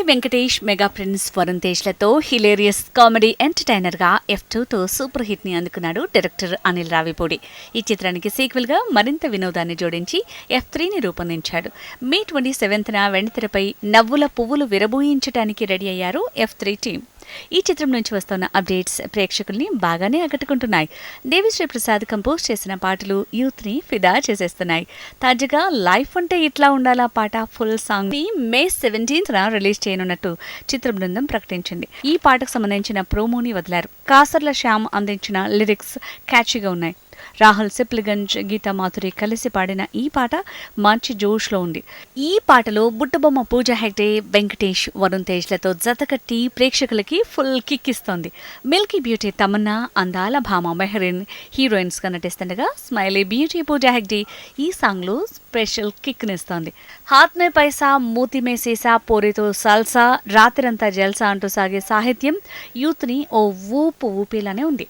Vijay Venkatesh mega prince Varun తేజ్లతో hilarious comedy ఎంటర్టైనర్గా ఎఫ్తో సూపర్ హిట్ని అందుకున్నాడు డైరెక్టర్ అనిల్ రావిపూడి. ఈ చిత్రానికి సీక్వెల్గా మరింత వినోదాన్ని జోడించి ఎఫ్ త్రీని రూపొందించాడు. మే ట్వంటీ సెవెంత్న వెండితెరపై నవ్వుల పువ్వులు విరబూయించడానికి రెడీ అయ్యారు ఎఫ్ త్రీ టీం ఈ చిత్రం నుంచి వస్తున్న అప్డేట్స్ ప్రేక్షకుల్ని బాగానే ఆకట్టుకుంటున్నాయి. దేవిశ్రీ ప్రసాద్ కంపోజ్ చేసిన పాటలు యూత్ని ఫిదా చేసేస్తున్నాయి. తాజాగా లైఫ్ అంటే ఇట్లా ఉండాలా పాట ఫుల్ సాంగ్. ని మే సెవెంటీన్త్ రిలీజ్ చేయనున్నట్టు చిత్ర బృందం ప్రకటించింది. ఈ పాటకు సంబంధించిన ప్రోమోని వదిలారు. కాసర్ల శ్యామ్ అందించిన లిరిక్స్ క్యాచీగా ఉన్నాయి. రాహుల్ సిప్లిగంజ్ గీతా మాధురి కలిసి పాడిన ఈ పాట మంచి జోష్లో ఉంది. ఈ పాటలో బుట్టబొమ్మ పూజ హెగ్డే వెంకటేష్ వరుణ్ తేజ్లతో జతకట్టి ప్రేక్షకులకి ఫుల్ కిక్ ఇస్తోంది. మిల్కీ బ్యూటీ తమన్నా అందాల భామ మెహరిన్ హీరోయిన్స్గా నటిస్తుండగా స్మైలీ బ్యూటీ పూజ హెగ్డే ఈ సాంగ్లో స్పెషల్ కిక్నిస్తోంది హాత్ మే పైసా మూతి మే సీసా పోరితో సల్సా రాత్రంతా జల్సా అంటూ సాగే సాహిత్యం యూత్ని ఓ ఊపు ఊపేలానే ఉంది.